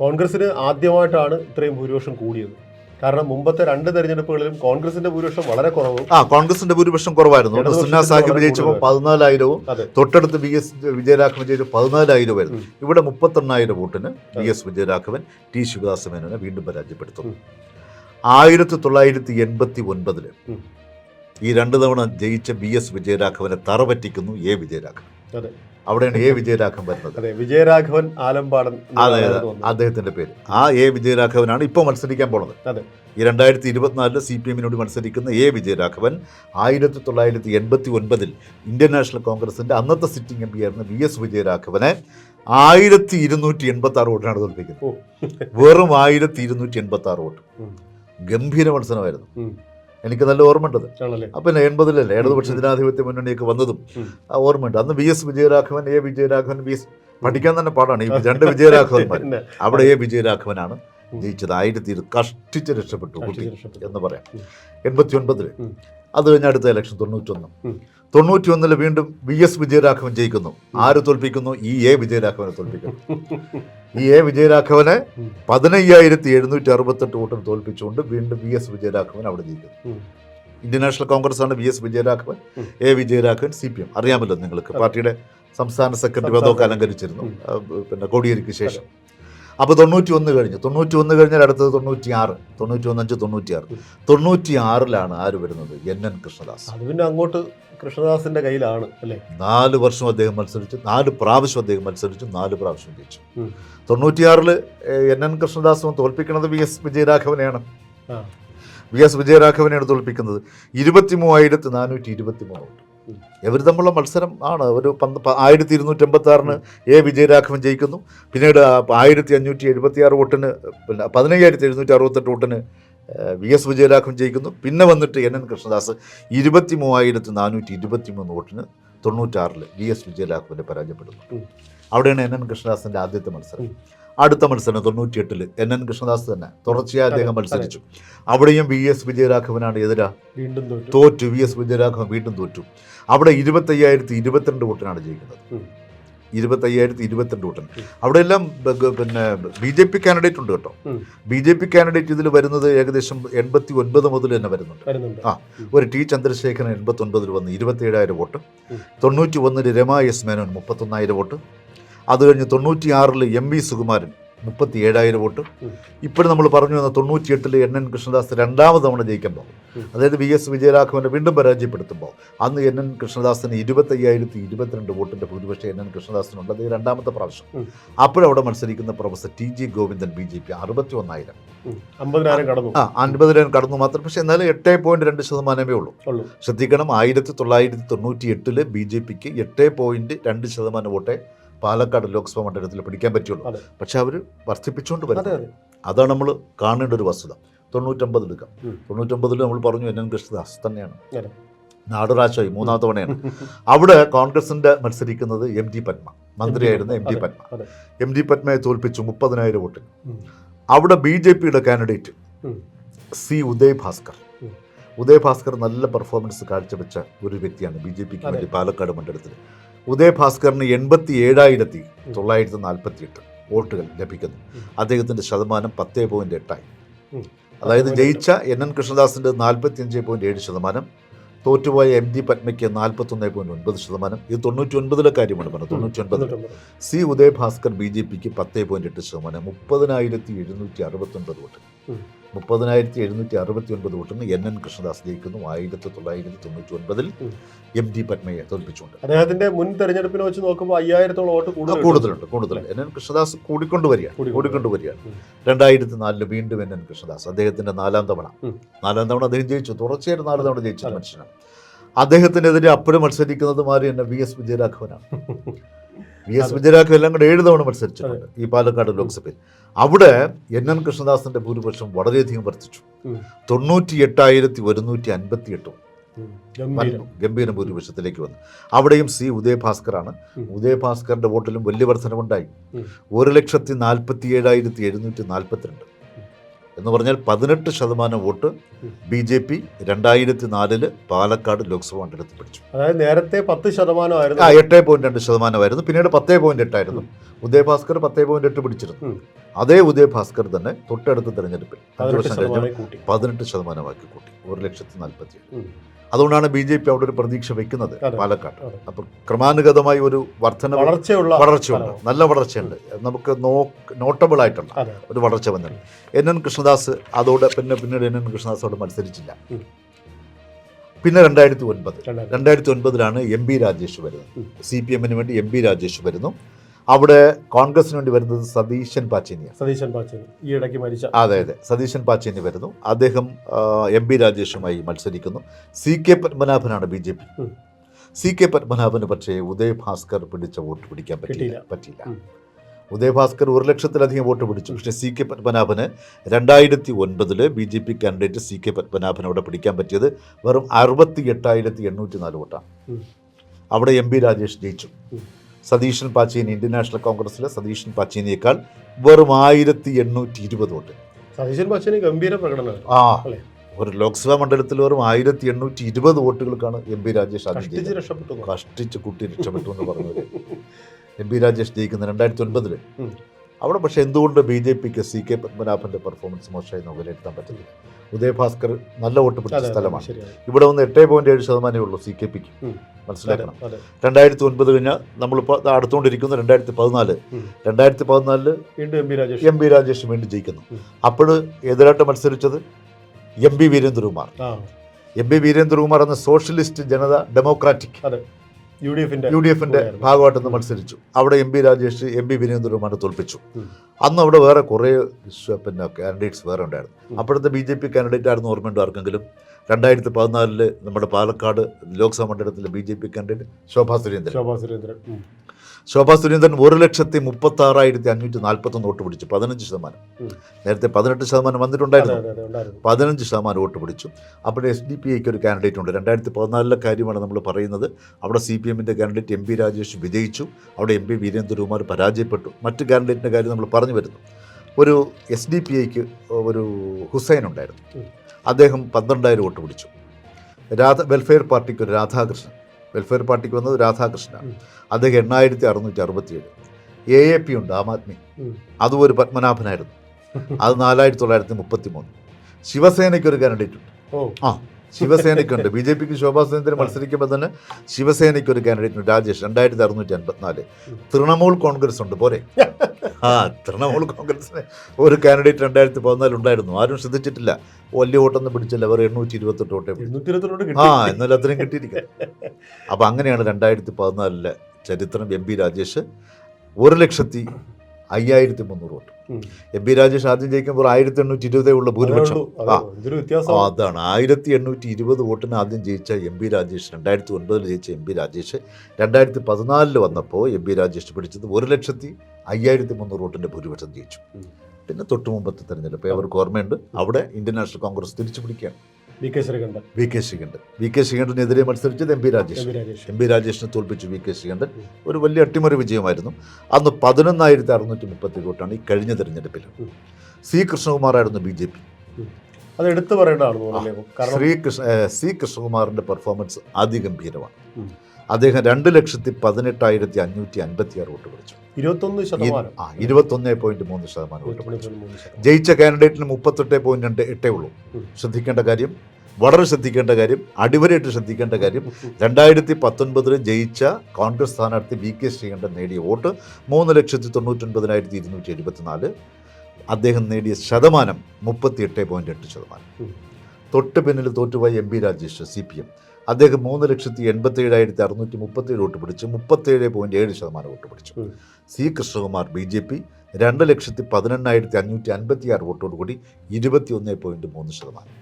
കോൺഗ്രസിന് ആദ്യമായിട്ടാണ് ഇത്രയും ഭൂരിപക്ഷം കൂടിയത്. കാരണം മുമ്പത്തെ രണ്ട് തെരഞ്ഞെടുപ്പുകളിലും കോൺഗ്രസിന്റെ ഭൂരിപക്ഷം വളരെ കുറവും. ആ കോൺഗ്രസിന്റെ ഭൂരിപക്ഷം കുറവായിരുന്നു. സുന്നാ സാഹിബ് വിജയിച്ചപ്പോൾ ജയിച്ചപ്പോൾ പതിനാലായിരവും തൊട്ടടുത്ത് വി എസ് വിജയരാഘവൻ ജയിച്ചപ്പോൾ പതിനാലായിരമായിരുന്നു ആയിരുന്നു ഇവിടെ മുപ്പത്തെണ്ണായിരം വോട്ടിന് V S Vijayaraghavan T Sivadas മേനോനെ വീണ്ടും പരാജയപ്പെടുത്തും ഉം. ആയിരത്തി തൊള്ളായിരത്തി എൺപത്തി ഒൻപതിൽ. ഈ രണ്ട് തവണ ജയിച്ച ബി എസ് വിജയരാഘവനെ തറപറ്റിക്കുന്നു എ വിജയരാഘവൻ. അവിടെയാണ് എ വിജയരാഘവൻ വരുന്നത്. വിജയരാഘവൻ ആലമ്പാടൻ അതെ അദ്ദേഹത്തിന്റെ പേര്. ആ എ വിജയരാഘവനാണ് ഇപ്പോൾ മത്സരിക്കാൻ പോണത്. ഈ രണ്ടായിരത്തി ഇരുപത്തിനാലിൽ സി പി എമ്മിനോട് മത്സരിക്കുന്ന എ വിജയരാഘവൻ ആയിരത്തി തൊള്ളായിരത്തി എൺപത്തി ഒൻപതിൽ ഇന്ത്യൻ നാഷണൽ കോൺഗ്രസിന്റെ അന്നത്തെ സിറ്റിംഗ് എം പി ആയിരുന്ന വി എസ് വിജയരാഘവനെ ആയിരത്തി ഇരുന്നൂറ്റി എൺപത്തി ആറ് വോട്ടിനാണ് തോൽപ്പിക്കുന്നത്. വെറും ആയിരത്തി ഇരുന്നൂറ്റി എൺപത്തി ആറ് വോട്ട് ഗംഭീര മത്സരമായിരുന്നു. എനിക്ക് നല്ല ഓർമ്മയുണ്ടത്. അപ്പം പിന്നെ എൺപതിലല്ലേ? ഇടതുപക്ഷ. ജനാധിപത്യ മുന്നണിയൊക്കെ വന്നതും ആ ഓർമ്മയുണ്ട്. അന്ന് V S Vijayaraghavan A Vijayaraghavan V S പഠിക്കാൻ തന്നെ പാടാണ്. ഈ രണ്ട് വിജയരാഘവന്മാർ അവിടെ എ വിജയരാഘവനാണ് ജയിച്ചത്. ആയിരത്തി ഇരു കഷ്ടിച്ച് രക്ഷപ്പെട്ടു കുട്ടി എന്ന് പറയാം. എൺപത്തി ഒൻപതിൽ അത് കഴിഞ്ഞ അടുത്ത ഇലക്ഷൻ തൊണ്ണൂറ്റൊന്ന്. തൊണ്ണൂറ്റി ഒന്നിൽ വീണ്ടും വി എസ് വിജയരാഘവൻ ജയിക്കുന്നു. ആര് തോൽപ്പിക്കുന്നു? ഈ എ വിജയരാഘവനെ തോൽപ്പിക്കുന്നു. ഈ എ വിജയരാഘവനെ. പതിനയ്യായിരത്തി എഴുന്നൂറ്റി അറുപത്തെട്ട് വോട്ടിന് തോൽപ്പിച്ചുകൊണ്ട് വീണ്ടും വി എസ് വിജയരാഘവൻ അവിടെ ജയിക്കുന്നു. ഇന്ത്യൻ നാഷണൽ കോൺഗ്രസ് ആണ് V S Vijayaraghavan A Vijayaraghavan C P M. അറിയാമല്ലോ നിങ്ങൾക്ക്. പാർട്ടിയുടെ സംസ്ഥാന സെക്രട്ടറി പദമൊക്കെ അലങ്കരിച്ചിരുന്നു. പിന്നെ കോടിയേരിക്ക് ശേഷം. അപ്പോൾ തൊണ്ണൂറ്റി ഒന്ന് കഴിഞ്ഞു. തൊണ്ണൂറ്റി ഒന്ന് കഴിഞ്ഞാൽ അടുത്തത് തൊണ്ണൂറ്റി ആറ് തൊണ്ണൂറ്റി ഒന്ന് അഞ്ച് തൊണ്ണൂറ്റി ആറ് തൊണ്ണൂറ്റി ആറിലാണ് ആര് വരുന്നത്? N N Krishnadas. പിന്നെ അങ്ങോട്ട് കൃഷ്ണദാസിന്റെ കയ്യിലാണ് അല്ലേ? നാല് വർഷം അദ്ദേഹം മത്സരിച്ചു നാല് പ്രാവശ്യം അദ്ദേഹം മത്സരിച്ചു നാല് പ്രാവശ്യം ജയിച്ചു. തൊണ്ണൂറ്റിയാറിൽ എൻ. എൻ. കൃഷ്ണദാസും തോൽപ്പിക്കുന്നത് വി. എസ്. വിജയരാഘവനെയാണ്. വി. എസ്. വിജയരാഘവനെയാണ് തോൽപ്പിക്കുന്നത്. ഇരുപത്തി മൂവായിരത്തി നാനൂറ്റി ഇരുപത്തി മൂന്ന് വോട്ട്. ഇവർ തമ്മിലുള്ള മത്സരം ആണ്. ഒരു പന്ത് ആയിരത്തി ഇരുന്നൂറ്റി എൺപത്തി ആറിന് എ. വിജയരാഘവൻ ജയിക്കുന്നു. പിന്നീട് ആയിരത്തി അഞ്ഞൂറ്റി എഴുപത്തി ആറ് വോട്ടിന് പിന്നെ പതിനയ്യായിരത്തി എഴുന്നൂറ്റി അറുപത്തെട്ട് വോട്ടിന് വി എസ് വിജയരാഘവൻ ജയിക്കുന്നു. പിന്നെ വന്നിട്ട് എൻ എൻ കൃഷ്ണദാസ് ഇരുപത്തി മൂവായിരത്തി നാനൂറ്റി ഇരുപത്തി മൂന്ന് വോട്ടിന് തൊണ്ണൂറ്റാറിൽ വി എസ് വിജയരാഘവനെ പരാജയപ്പെടുന്നു. അവിടെയാണ് എൻ എൻ കൃഷ്ണദാസിന്റെ ആദ്യത്തെ മത്സരം. അടുത്ത മത്സരം തൊണ്ണൂറ്റിയെട്ടിൽ എൻ എൻ കൃഷ്ണദാസ് തന്നെ തുടർച്ചയായി അദ്ദേഹം മത്സരിച്ചു. അവിടെയും വി എസ് വിജയരാഘവനാണ് എതിരാ. വീണ്ടും തോറ്റു. വി എസ് വിജയരാഘവൻ വീണ്ടും തോറ്റു. അവിടെ ഇരുപത്തയ്യായിരത്തി ഇരുപത്തിരണ്ട് വോട്ടിനാണ് ജയിക്കുന്നത്. ഇരുപത്തയ്യായിരത്തി ഇരുപത്തിരണ്ട് വോട്ടിന് അവിടെ എല്ലാം പിന്നെ ബി ജെ പി കാൻഡിഡേറ്റ് ഉണ്ട് കേട്ടോ. ബി ജെ പി കാൻഡിഡേറ്റ് ഇതിൽ വരുന്നത് ഏകദേശം എൺപത്തി ഒൻപത് മുതൽ തന്നെ വരുന്നുണ്ട് ആ. ഒരു ടി ചന്ദ്രശേഖരൻ എൺപത്തി ഒൻപതിൽ വന്ന് ഇരുപത്തിയേഴായിരം വോട്ട്. തൊണ്ണൂറ്റി ഒന്നിൽ രമ എസ് മേനോൻ മുപ്പത്തൊന്നായിരം വോട്ട് അത് കഴിഞ്ഞ് തൊണ്ണൂറ്റി ആറിൽ എം വി സുകുമാരൻ മുപ്പത്തി ഏഴായിരം വോട്ട്. ഇപ്പോഴും നമ്മൾ പറഞ്ഞു വന്ന തൊണ്ണൂറ്റിയെട്ടിൽ എൻ എൻ കൃഷ്ണദാസ് രണ്ടാമത് തവണ ജയിക്കുമ്പോൾ. അതായത് വി എസ് വിജയരാഘവനെ വീണ്ടും പരാജയപ്പെടുത്തുമ്പോൾ അന്ന് എൻ എൻ കൃഷ്ണദാസിന് ഇരുപത്തയ്യായിരത്തി ഇരുപത്തിരണ്ട് വോട്ടിന്റെ ഭൂരിപക്ഷം എൻ എൻ കൃഷ്ണദാസിനുണ്ട്. അത് രണ്ടാമത്തെ പ്രാവശ്യം. അപ്പോഴവിടെ മത്സരിക്കുന്ന professor T G Govindan B J P അറുപത്തി ഒന്നായിരം അമ്പതിനായിരം കടന്നു. ആ അൻപതിനായിരം കടന്നു മാത്രം. പക്ഷേ എന്നാലും എട്ട് പോയിന്റ് രണ്ട് ശതമാനമേ ഉള്ളൂ. ശ്രദ്ധിക്കണം ആയിരത്തി തൊള്ളായിരത്തി തൊണ്ണൂറ്റി എട്ടിൽ ബി ജെ പിക്ക് എട്ട് പോയിന്റ് രണ്ട് ശതമാനം വോട്ടേ പാലക്കാട് ലോക്സഭാ മണ്ഡലത്തിൽ പിടിക്കാൻ പറ്റുള്ളൂ. പക്ഷെ അവർ വർദ്ധിപ്പിച്ചുകൊണ്ട് വരും. വരുന്നത് അതാണ് നമ്മൾ കാണേണ്ട ഒരു വസ്തുത. തൊണ്ണൂറ്റൊമ്പത് എടുക്കാം. തൊണ്ണൂറ്റമ്പതിൽ നമ്മൾ പറഞ്ഞു എൻ എൻ കൃഷ്ണദാസ് തന്നെയാണ്. അതെ. നാടുരാശായി മൂന്നാം തവണയാണ്. അവിടെ കോൺഗ്രസിന്റെ മത്സരിക്കുന്നത് എം ഡി പത്മ. മന്ത്രിയായിരുന്ന M D Padma. M D പത്മയെ തോൽപ്പിച്ചു മുപ്പതിനായിരം വോട്ടിന്. അവിടെ ബി ജെ പിയുടെ കാൻഡിഡേറ്റ് സി ഉദയ് ഭാസ്കർ ഉം. ഉദയ് ഭാസ്കർ നല്ല പെർഫോമൻസ് കാഴ്ചവെച്ച ഒരു വ്യക്തിയാണ് ബി ജെ പിക്ക് വേണ്ടി പാലക്കാട് മണ്ഡലത്തിൽ ഉദയ് ഭാസ്കറിന് എൺപത്തി ഏഴായിരത്തി തൊള്ളായിരത്തി നാൽപ്പത്തി എട്ട് വോട്ടുകൾ ലഭിക്കുന്നു. അദ്ദേഹത്തിന്റെ അദ്ദേഹത്തിന്റെ ശതമാനം പത്തേ പോയിന്റ് എട്ടായി അതായത് ജയിച്ച എൻ എൻ കൃഷ്ണദാസിന്റെ നാൽപ്പത്തി അഞ്ച് പോയിന്റ് ഏഴ് ശതമാനം തോറ്റുപോയ എം ഡി പത്മയ്ക്ക് നാൽപ്പത്തൊന്ന് പോയിന്റ് ഒൻപത് ശതമാനം. ഇത് തൊണ്ണൂറ്റി ഒൻപതിലെ കാര്യമാണ് പറഞ്ഞത്. തൊണ്ണൂറ്റി ഒൻപത്. സി ഉദയഭാസ്കർ ബി ജെ പിക്ക് പത്തേ പോയിന്റ് എട്ട് ശതമാനം മുപ്പതിനായിരത്തി എഴുന്നൂറ്റി അറുപത്തൊൻപത് വോട്ട്. ഉം. മുപ്പതിനായിരത്തി എഴുന്നൂറ്റി അറുപത്തി ഒൻപത് വോട്ടിന് എൻ എൻ കൃഷ്ണദാസ് ജയിക്കുന്നു. ആയിരത്തി തൊള്ളായിരത്തി തൊണ്ണൂറ്റി ഒൻപതിൽ എം ഡി പത്മയെ തോൽപ്പിച്ചുകൊണ്ട്. അദ്ദേഹത്തിന്റെ മുൻ തെരഞ്ഞെടുപ്പിനെ വെച്ച് നോക്കുമ്പോൾ അയ്യായിരത്തോളം വോട്ട് കൂടുതലുണ്ട്. കൂടുതൽ കൂടുതലുണ്ട്. എൻ എൻ കൃഷ്ണദാസ് കൂടിക്കൊണ്ടുവരികയാണ് കൂടിക്കൊണ്ട് കൂടിക്കൊണ്ടുവരികയാണ്. രണ്ടായിരത്തി നാലിൽ വീണ്ടും എൻ എൻ കൃഷ്ണദാസ് അദ്ദേഹത്തിന്റെ നാലാം തവണ. നാലാം തവണ അദ്ദേഹം ജയിച്ചു. തുടർച്ചയായിട്ട് നാലാം തവണ ജയിച്ച മനുഷ്യനാണ്. അദ്ദേഹത്തിനെതിരെ അപ്പോഴും മത്സരിക്കുന്നത് മാറി എന്നെ V S വിജയരാഘവനാണ്. V S. Vijayaraghavan എല്ലാം കൂടെ ഏഴ് തവണ മത്സരിച്ചിട്ടുണ്ട് ഈ പാലക്കാട് ലോക്സഭയിൽ. അവിടെ എൻ എൻ കൃഷ്ണദാസിന്റെ ഭൂരിപക്ഷം വളരെയധികം വർദ്ധിച്ചു. തൊണ്ണൂറ്റി എട്ടായിരത്തി ഒരുന്നൂറ്റി അൻപത്തി എട്ടും ഗംഭീര ഭൂരിപക്ഷത്തിലേക്ക് വന്നു. അവിടെയും സി ഉദയഭാസ്കറാണ്. ഉദയഭാസ്കറിന്റെ വോട്ടിലും വലിയ വർധനമുണ്ടായി. ഒരു ലക്ഷത്തി നാൽപ്പത്തി ഏഴായിരത്തി എഴുന്നൂറ്റി നാൽപ്പത്തിരണ്ട്. എന്ന് പറഞ്ഞാൽ പതിനെട്ട് ശതമാനം വോട്ട്. ബി ജെ പി രണ്ടായിരത്തി നാലിൽ പാലക്കാട് ലോക്സഭാ മണ്ഡലത്തിൽ പിടിച്ചു അതായത് നേരത്തെ പത്ത് ശതമാനമായിരുന്നു. ആ എട്ട് പോയിന്റ് രണ്ട് ശതമാനമായിരുന്നു. പിന്നീട് പത്തേ പോയിന്റ് എട്ടായിരുന്നു. ഉദയഭാസ്കർ പത്തേ പോയിന്റ് എട്ട് പിടിച്ചിരുന്നു. അതേ ഉദയഭാസ്കർ തന്നെ തൊട്ടടുത്ത തെരഞ്ഞെടുപ്പിൽ പതിനെട്ട് ശതമാനമാക്കി കൂട്ടി. ഒരു ലക്ഷത്തി നാൽപ്പത്തി. അതുകൊണ്ടാണ് ബി ജെ പി അവിടെ ഒരു പ്രതീക്ഷ വെക്കുന്നത് പാലക്കാട്ട്. പാലക്കാട്. അപ്പൊ ക്രമാനുഗതമായി ഒരു വർധന വളർച്ചയുള്ള വളർച്ചയുണ്ട്. നല്ല വളർച്ചയുണ്ട്. നമുക്ക് നോ നോട്ടബിൾ ആയിട്ടുള്ള ഒരു വളർച്ച വന്നിട്ടുണ്ട്. എൻ എൻ കൃഷ്ണദാസ് അതോട് പിന്നെ പിന്നീട് എൻ എൻ കൃഷ്ണദാസ് അവിടെ മത്സരിച്ചില്ല. പിന്നെ രണ്ടായിരത്തി ഒൻപത്. രണ്ടായിരത്തി ഒൻപതിലാണ് എം ബി രാജേഷ് വരുന്നത്. സി പി എമ്മിന് വേണ്ടി എം ബി രാജേഷ് വരുന്നു. അവിടെ കോൺഗ്രസിന് വേണ്ടി വരുന്നത് സതീശൻ പാച്ചേനിയാണ്. സതീശൻ പാച്ചേനി. ഈ ഇടയ്ക്ക് മരിച്ച അതെ അതെ. സതീശൻ പാച്ചേനി വരുന്നു. അദ്ദേഹം എം ബി രാജേഷുമായി മത്സരിക്കുന്നു. C K പത്മനാഭനാണ് B J P. C K പത്മനാഭന് പക്ഷേ ഉദയഭാസ്കർ പിടിച്ച വോട്ട് പിടിക്കാൻ പറ്റില്ല. പറ്റില്ല ഉദയഭാസ്കർ ഉദയ് ഭാസ്കർ ഒരു ലക്ഷത്തിലധികം വോട്ട് പിടിച്ചു. പക്ഷേ സി കെ പത്മനാഭന് രണ്ടായിരത്തി ഒൻപതിൽ B J P candidate C K പത്മനാഭനോട് പിടിക്കാൻ പറ്റിയത് വെറും അറുപത്തി എട്ടായിരത്തി എണ്ണൂറ്റി നാല് വോട്ടാണ് അവിടെ എം ബി രാജേഷ് ജയിച്ചു. സതീശൻ പാച്ചേനി ഇന്ത്യൻ നാഷണൽ കോൺഗ്രസിലെ സതീശൻ പാച്ചേനിയേക്കാൾ വെറും ആയിരത്തി എണ്ണൂറ്റി ഇരുപത് വോട്ട്. സതീശൻ പാച്ചേനി ഗംഭീര പ്രകടനം ആ ഒരു ലോക്സഭാ മണ്ഡലത്തിൽ വെറും ആയിരത്തി എണ്ണൂറ്റി ഇരുപത് വോട്ടുകൾക്കാണ് എം പി രാജേഷ് ആദ്യം കഷ്ടിച്ച് കുട്ടി രക്ഷപ്പെട്ടു എന്ന് പറഞ്ഞത്. എം പി രാജേഷ് ജയിക്കുന്ന രണ്ടായിരത്തി ഒൻപതിൽ. അവിടെ പക്ഷേ എന്തുകൊണ്ട് ബി ജെ പിക്ക് സി കെ പത്മനാഭന്റെ പെർഫോമൻസ് മോശമായി എന്ന് വിലയിരുത്താൻ പറ്റില്ല? ഉദയഭാസ്കർ നല്ല വോട്ട് പിടിച്ച സ്ഥലമാണ്. ഇവിടെ വന്ന് എട്ട് പോയിന്റ് ഏഴ് ശതമാനമേ ഉള്ളൂ സി കെ പിക്ക്. മനസ്സിലാക്കണം. രണ്ടായിരത്തി ഒൻപത് കഴിഞ്ഞാൽ നമ്മളിപ്പോൾ അടുത്തുകൊണ്ടിരിക്കുന്ന രണ്ടായിരത്തി പതിനാല് രണ്ടായിരത്തി പതിനാലിൽ M B Rajesh. M P Rajesh വീണ്ടും ജയിക്കുന്നു. അപ്പോൾ എതിരായിട്ട് മത്സരിച്ചത് M B Veerendrakumar M B Veerendrakumar എന്ന Socialist Janata Democratic. U D എഫിന്റെ യു ഡി എഫിന്റെ ഭാഗമായിട്ട് നിന്ന് മത്സരിച്ചു. അവിടെ M P Rajesh M P വീരേന്ദ്രകുമാറിനെ തോൽപ്പിച്ചു. അന്ന് അവിടെ വേറെ കുറേ പിന്നെ കാൻഡിഡേറ്റ്സ് വേറെ ഉണ്ടായിരുന്നു. അപ്പോഴത്തെ ബി ജെ പി കാൻഡിഡേറ്റ് ആയിരുന്നു ഓർമ്മയുണ്ട് ആർക്കെങ്കിലും? രണ്ടായിരത്തി പതിനാലിൽ നമ്മുടെ പാലക്കാട് ലോക്സഭാ മണ്ഡലത്തിലെ B J P candidate Shobha Surendran. Shobha Surendran. Shobha Surendran ഒരു ലക്ഷത്തി മുപ്പത്തി ആറായിരത്തി അഞ്ഞൂറ്റി നാൽപ്പത്തൊന്ന് വോട്ട് പിടിച്ചു. പതിനഞ്ച് ശതമാനം. നേരത്തെ പതിനെട്ട് ശതമാനം വന്നിട്ടുണ്ടായിരുന്നു. പതിനഞ്ച് ശതമാനം വോട്ട് പിടിച്ചു. അപ്പോൾ എസ് ഡി പി ഐക്ക് ഒരു കാൻഡിഡേറ്റ് ഉണ്ട്. രണ്ടായിരത്തി പതിനാലിലെ കാര്യമാണ് നമ്മൾ പറയുന്നത്. അവിടെ സി പി എമ്മിന്റെ കാൻഡിഡേറ്റ് എം പി രാജേഷ് വിജയിച്ചു. അവിടെ എം പി വീരേന്ദ്രകുമാർ പരാജയപ്പെട്ടു. മറ്റ് കാൻഡിഡേറ്റിന്റെ കാര്യം നമ്മൾ പറഞ്ഞു വരുന്നു. ഒരു എസ് ഡി പി ഐക്ക് ഒരു ഹുസൈൻ ഉണ്ടായിരുന്നു. അദ്ദേഹം പന്ത്രണ്ടായിരം വോട്ട് പിടിച്ചു. രാധ വെൽഫെയർ പാർട്ടിക്ക് ഒരു രാധാകൃഷ്ണൻ. വെൽഫെയർ പാർട്ടിക്ക് വന്നത് രാധാകൃഷ്ണൻ. അദ്ദേഹം എണ്ണായിരത്തി അറുന്നൂറ്റി അറുപത്തിയേഴ് എ എ പി ഉണ്ട് ആം ആദ്മി. അതും ഒരു പത്മനാഭനായിരുന്നു. അത് നാലായിരത്തി തൊള്ളായിരത്തി മുപ്പത്തി മൂന്ന് ശിവസേനയ്ക്ക് ഒരു കാൻഡിഡേറ്റ് ഉണ്ട്. ആ ശിവസേനയ്ക്കുണ്ട്. ബി ജെ പിക്ക് ശോഭാ സുരേന്ദ്രൻ മത്സരിക്കുമ്പോൾ തന്നെ ശിവസേനയ്ക്ക് ഒരു കാൻഡിഡേറ്റ് ഉണ്ട്. രാജേഷ് രണ്ടായിരത്തി അറുന്നൂറ്റി അൻപത്തിനാല് തൃണമൂൽ കോൺഗ്രസ് ഉണ്ട്. പോരെ? ആ തൃണമൂൽ കോൺഗ്രസിന് ഒരു കാൻഡിഡേറ്റ് രണ്ടായിരത്തി പതിനാല് ഉണ്ടായിരുന്നു. ആരും ശ്രദ്ധിച്ചിട്ടില്ല. വലിയ വോട്ടൊന്നും പിടിച്ചില്ല. അവർ എണ്ണൂറ്റി ഇരുപത്തെട്ട് വോട്ടേ ആ എന്നാലും അത്രയും കിട്ടിയിരിക്കുക അപ്പം അങ്ങനെയാണ് രണ്ടായിരത്തി പതിനാലിലെ ചരിത്രം. എം പി രാജേഷ് ഒരു ലക്ഷത്തി അയ്യായിരത്തി മുന്നൂറ് വോട്ട്. എം പി രാജേഷ് ആദ്യം ജയിക്കുമ്പോൾ ആയിരത്തി എണ്ണൂറ്റി ഇരുപതേ ഉള്ള ഭൂരിപക്ഷം. അതാണ് ആയിരത്തി എണ്ണൂറ്റി ഇരുപത് വോട്ടിന് ആദ്യം ജയിച്ച എം പി രാജേഷ് രണ്ടായിരത്തി ഒൻപതിൽ ജയിച്ച എം പി രാജേഷ് രണ്ടായിരത്തി പതിനാലിൽ വന്നപ്പോൾ എം പി രാജേഷ് പിടിച്ചത് ഒരു ലക്ഷത്തി അയ്യായിരത്തി മുന്നൂറ് വോട്ടിന്റെ ഭൂരിപക്ഷം ജയിച്ചു. പിന്നെ തൊട്ടു മുമ്പത്തെ തെരഞ്ഞെടുപ്പ് അവർക്ക് ഓർമ്മയുണ്ട് അവിടെ ഇന്ത്യൻ നാഷണൽ കോൺഗ്രസ് തിരിച്ചു പിടിക്കുകയാണ് V K Sreekandan. V K Sreekandan. V K ശ്രീകണ്ഠനെതിരെ മത്സരിച്ചത് M P Rajesh. M P രാജേഷിനെ തോൽപ്പിച്ചു വി കെ ശ്രീകണ്ഠൻ. ഒരു വലിയ അട്ടിമറി വിജയമായിരുന്നു. അന്ന് പതിനൊന്നായിരത്തി അറുന്നൂറ്റി മുപ്പത്തി വോട്ടാണ് ഈ കഴിഞ്ഞ തെരഞ്ഞെടുപ്പിൽ. സി കൃഷ്ണകുമാറായിരുന്നു ബി ജെ പി. അത് എടുത്തു പറയേണ്ടതാണ് തോന്നുന്നില്ലേ കാരണം ശ്രീ കൃഷ്ണ ഏഹ് സി കൃഷ്ണകുമാറിന്റെ പെർഫോമൻസ് അതിഗംഭീരമാണ്. അദ്ദേഹം രണ്ട് ലക്ഷത്തി പതിനെട്ടായിരത്തി അഞ്ഞൂറ്റി അൻപത്തി ആറ് വോട്ട് പിടിച്ചു ഇരുപത്തൊന്ന് ശതമാനം. ആ ഇരുപത്തൊന്ന് പോയിന്റ് മൂന്ന് ശതമാനം വോട്ട് പിടിച്ചു. ജയിച്ച കാൻഡിഡേറ്റിന് മുപ്പത്തെട്ട് പോയിന്റ് രണ്ട് എട്ടേ ഉള്ളൂ. ശ്രദ്ധിക്കേണ്ട കാര്യം വളരെ ശ്രദ്ധിക്കേണ്ട കാര്യം അടിവരയിട്ട് ശ്രദ്ധിക്കേണ്ട കാര്യം രണ്ടായിരത്തി പത്തൊൻപതിൽ ജയിച്ച കോൺഗ്രസ് സ്ഥാനാർത്ഥി വി കെ ശ്രീകണ്ഠൻ നേടിയ വോട്ട് മൂന്ന് ലക്ഷത്തി തൊണ്ണൂറ്റൊൻപതിനായിരത്തി ഇരുന്നൂറ്റി എഴുപത്തിനാല്. അദ്ദേഹം നേടിയ ശതമാനം മുപ്പത്തി എട്ട് പോയിന്റ് എട്ട് ശതമാനം. തൊട്ട് പിന്നിൽ തോറ്റുപോയ M P Rajesh C P M. അദ്ദേഹം മൂന്ന് ലക്ഷത്തി എൺപത്തി ഏഴായിരത്തി അറുന്നൂറ്റി മുപ്പത്തേഴ് വോട്ട് പിടിച്ച് മുപ്പത്തേഴ് പോയിന്റ് ഏഴ് ശതമാനം വോട്ട് പിടിച്ചു. C Krishnakumar B J P രണ്ട് ലക്ഷത്തി പതിനെണ്ണായിരത്തി അഞ്ഞൂറ്റി അൻപത്തി ആറ് വോട്ടോടുകൂടി ഇരുപത്തി ഒന്ന് പോയിന്റ് മൂന്ന് ശതമാനം.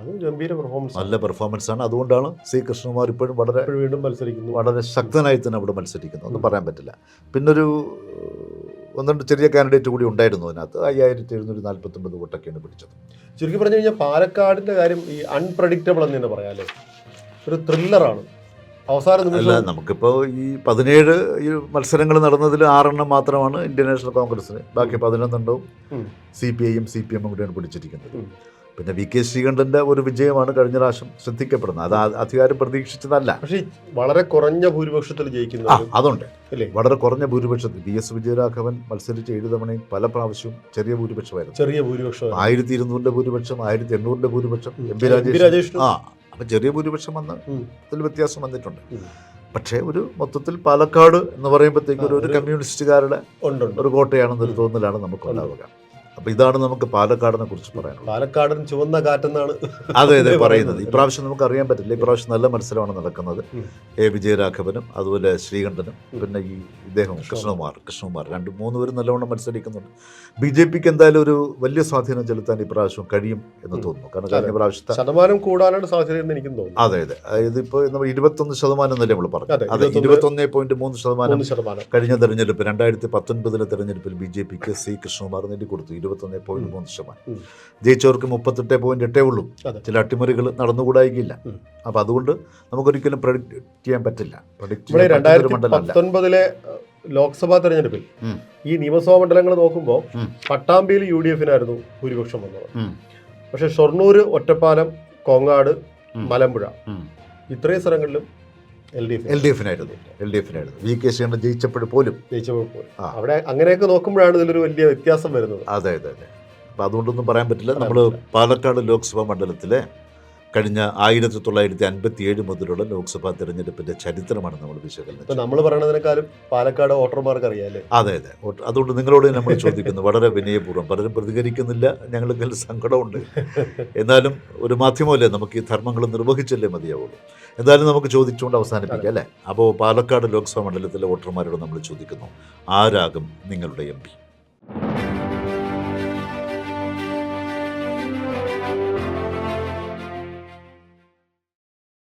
അത് ഗംഭീര പെർഫോമൻസ് നല്ല പെർഫോമൻസ് ആണ്. അതുകൊണ്ടാണ് സി കൃഷ്ണകുമാർ ഇപ്പോഴും വളരെ വീണ്ടും മത്സരിക്കുന്നു. വളരെ ശക്തനായി തന്നെ അവിടെ മത്സരിക്കുന്നു. ഒന്നും പറയാൻ പറ്റില്ല. പിന്നൊരു ഒന്ന് രണ്ട് ചെറിയ കാൻഡിഡേറ്റ് കൂടി ഉണ്ടായിരുന്നു അതിനകത്ത്. അയ്യായിരത്തി എഴുന്നൂറ്റി നാൽപ്പത്തൊമ്പത് വോട്ടൊക്കെയാണ് പിടിച്ചത്. ചുരുക്കി പറഞ്ഞു കഴിഞ്ഞാൽ പാലക്കാടിന്റെ കാര്യം ഈ അൺപ്രഡിക്റ്റബിൾ എന്ന് തന്നെ പറയാല്ലേ ഒരു ത്രില്ലറാണ്. അവസാന അല്ല നിമിഷം നമുക്കിപ്പോൾ ഈ പതിനേഴ് ഈ മത്സരങ്ങൾ നടന്നതിൽ ആറെണ്ണം മാത്രമാണ് ഇന്ത്യൻ നാഷണൽ കോൺഗ്രസ്സിന്. ബാക്കി പതിനൊന്നെണ്ണവും ഉം. സി പി ഐയും സി പി എമ്മും കൂടിയാണ് പിടിച്ചിരിക്കുന്നത്. ഉം. പിന്നെ വി കെ ശ്രീകണ്ഠന്റെ ഒരു വിജയമാണ് കഴിഞ്ഞ പ്രാവശ്യം ശ്രദ്ധിക്കപ്പെടുന്നത്. അത് ആ- അധികാരം പ്രതീക്ഷിച്ചതല്ല. പക്ഷേ ഈ വളരെ കുറഞ്ഞ ഭൂരിപക്ഷത്തിൽ ആ ജയിക്കുന്നത് അതുണ്ട്. അല്ലേ വളരെ കുറഞ്ഞ ഭൂരിപക്ഷത്തിൽ വി എസ് വിജയരാഘവൻ മത്സരിച്ച ഏഴ് തവണയും പല പ്രാവശ്യവും ചെറിയ ഭൂരിപക്ഷമായിരുന്നു. ചെറിയ ഭൂരിപക്ഷം ആയിരത്തി ഇരുന്നൂറിന്റെ ഭൂരിപക്ഷം ആയിരത്തി എണ്ണൂറിന്റെ ഭൂരിപക്ഷം M P M P Rajesh രാജേഷിനും. ആ അപ്പം ചെറിയ ഭൂരിപക്ഷം വന്ന് അതിൽ വ്യത്യാസം വന്നിട്ടുണ്ട്. പക്ഷേ ഒരു മൊത്തത്തിൽ പാലക്കാട് എന്ന് പറയുമ്പോഴത്തേക്കും ഒരു കമ്മ്യൂണിസ്റ്റുകാരുടെ ഒരു കോട്ടയാണെന്നൊരു. തോന്നലാണ് നമുക്ക് ഉണ്ടാവുക. അപ്പോൾ ഇതാണ് നമുക്ക് പാലക്കാടിനെ കുറിച്ച് പറയാനുള്ളത്. പാലക്കാടൻ ചുവന്ന കാറ്റെന്നാണ് അതെ അതെ പറയുന്നത്. ഇപ്രാവശ്യം നമുക്ക് അറിയാൻ പറ്റില്ല. ഇപ്രാവശ്യം നല്ല മത്സരമാണ് നടക്കുന്നത്. എ. വിജയരാഘവനും അതുപോലെ ശ്രീകണ്ഠനും പിന്നെ ഈ ഇദ്ദേഹം കൃഷ്ണകുമാർ. കൃഷ്ണകുമാർ രണ്ടും മൂന്ന് പേരും നല്ലവണ്ണം മത്സരിക്കുന്നുണ്ട്. ബി ജെ പിക്ക് എന്തായാലും ഒരു വലിയ സ്വാധീനം ചെലുത്താൻ ഇപ്രാവശ്യം കഴിയും എന്ന് തോന്നുന്നു. കാരണം കഴിഞ്ഞ. പ്രാവശ്യത്തെ ശതമാനം കൂടാനാണ് സാധ്യത എനിക്ക് തോന്നുന്നു. അതെ അതെ. അതായത് ഇപ്പോൾ നമ്മൾ ഇരുപത്തൊന്ന് ശതമാനം എന്നല്ലേ നമ്മൾ പറഞ്ഞു അതെ, അതെ 21 ഇരുപത്തൊന്ന് പോയിന്റ് മൂന്ന് ശതമാനം കഴിഞ്ഞ തെരഞ്ഞെടുപ്പ് രണ്ടായിരത്തി പത്തൊൻപതിലെ തെരഞ്ഞെടുപ്പിൽ ബി ജെ പിക്ക് സി. കൃഷ്ണകുമാർ നേടിക്കൊടുത്തു. ഇരുപത്തൊന്ന് പോയിന്റ് മൂന്ന് ശതമാനം. ജയിച്ചവർക്ക് മുപ്പത്തെട്ട് പോയിന്റ് എട്ടേ ഉള്ളൂ. ചില അട്ടിമറികൾ നടന്നുകൂടായിക്കില്ല. അപ്പൊ അപ്പോൾ അതുകൊണ്ട് നമുക്കൊരിക്കലും പ്രൊഡിക്റ്റ് ചെയ്യാൻ പറ്റില്ല. പ്രൊഡിക്റ്റ് ലോക്സഭാ തെരഞ്ഞെടുപ്പിൽ ഈ നിയമസഭാ മണ്ഡലങ്ങൾ നോക്കുമ്പോൾ പട്ടാമ്പിയിൽ യു ഡി എഫിനായിരുന്നു ഭൂരിപക്ഷം വന്നത്. പക്ഷെ ഷൊർണൂർ ഒറ്റപ്പാലം കോങ്ങാട് മലമ്പുഴ. ഇത്രയും സ്ഥലങ്ങളിലും L D F L D എഫിനായിരുന്നു L D എഫിനായിരുന്നു വി കെ ശ്രീകണ്ഠൻ ജയിച്ചപ്പോൾ പോലും. ജയിച്ചപ്പോൾ. അവിടെ അങ്ങനെയൊക്കെ നോക്കുമ്പോഴാണ് ഇതിലൊരു വലിയ വ്യത്യാസം വരുന്നത്. അതെ അതെ അതെ. അപ്പം അതുകൊണ്ടൊന്നും പറയാൻ പറ്റില്ല. നമ്മൾ പാലക്കാട് ലോക്സഭാ മണ്ഡലത്തിലെ കഴിഞ്ഞ ആയിരത്തി തൊള്ളായിരത്തി അൻപത്തി ഏഴ് മുതലുള്ള ലോക്സഭാ തെരഞ്ഞെടുപ്പിന്റെ ചരിത്രമാണ് നമ്മൾ വിശകലനം നമ്മൾ പറയുന്നതിനേക്കാളും പാലക്കാട് വോട്ടർമാർക്ക് അറിയാല്ലേ അതെ അതെ. അതുകൊണ്ട് നിങ്ങളോട് നമ്മൾ ചോദിക്കുന്നു. വളരെ വിനയപൂർവം. പലരും പ്രതികരിക്കുന്നില്ല. ഞങ്ങൾക്ക് സങ്കടമുണ്ട്. എന്നാലും ഒരു മാധ്യമമല്ലേ നമുക്ക് ഈ ധർമ്മങ്ങൾ നിർവഹിച്ചല്ലേ മതിയാവുള്ളൂ. എന്തായാലും നമുക്ക് ചോദിച്ചുകൊണ്ട് അവസാനിപ്പിക്കാം അല്ലേ? അപ്പോൾ പാലക്കാട് ലോക്സഭാ മണ്ഡലത്തിലെ വോട്ടർമാരോട് നമ്മൾ ചോദിക്കുന്നു ആരാകും നിങ്ങളുടെ എം പി?